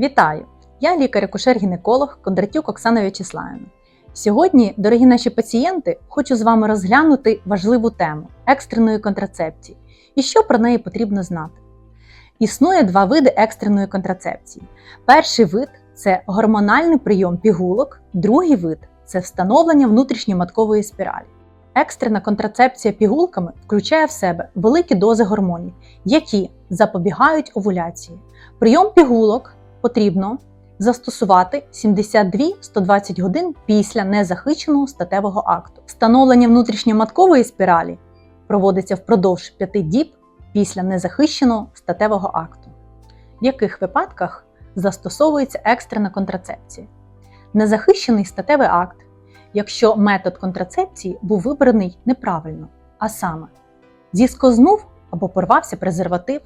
Вітаю! Я лікар-акушер-гінеколог Кондратюк Оксана В'ячеславівна. Сьогодні, дорогі наші пацієнти, хочу з вами розглянути важливу тему екстреної контрацепції і що про неї потрібно знати. Існує два види екстреної контрацепції. Перший вид це гормональний прийом пігулок, другий вид це встановлення внутрішньоматкової спіралі. Екстрена контрацепція пігулками включає в себе великі дози гормонів, які запобігають овуляції. Прийом пігулок потрібно застосувати 72-120 годин після незахищеного статевого акту. Встановлення внутрішньоматкової спіралі проводиться впродовж 5 діб після незахищеного статевого акту. В яких випадках застосовується екстрена контрацепція? Незахищений статевий акт, якщо метод контрацепції був вибраний неправильно, а саме зіскознув або порвався презерватив,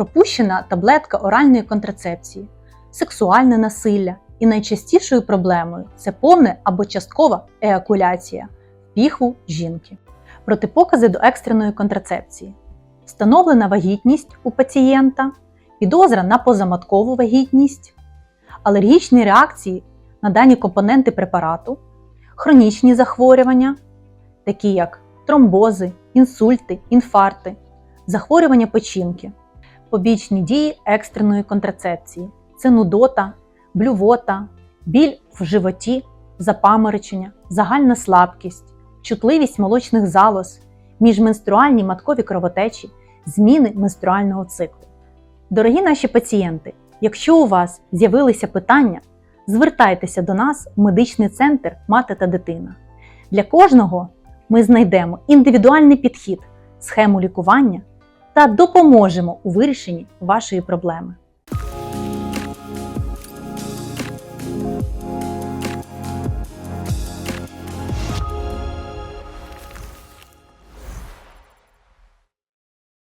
пропущена таблетка оральної контрацепції, сексуальне насилля і найчастішою проблемою це повне або часткова еакуляція в піхву жінки. Протипокази до екстреної контрацепції. Встановлена вагітність у пацієнта, підозра на позаматкову вагітність, алергічні реакції на дані компоненти препарату, хронічні захворювання, такі як тромбози, інсульти, інфаркти, захворювання печінки, побічні дії екстреної контрацепції це нудота, блювота, біль в животі, запаморочення, загальна слабкість, чутливість молочних залоз, міжменструальні маткові кровотечі, зміни менструального циклу. Дорогі наші пацієнти, якщо у вас з'явилися питання, звертайтеся до нас в медичний центр Мати та дитина. Для кожного ми знайдемо індивідуальний підхід, схему лікування та допоможемо у вирішенні вашої проблеми.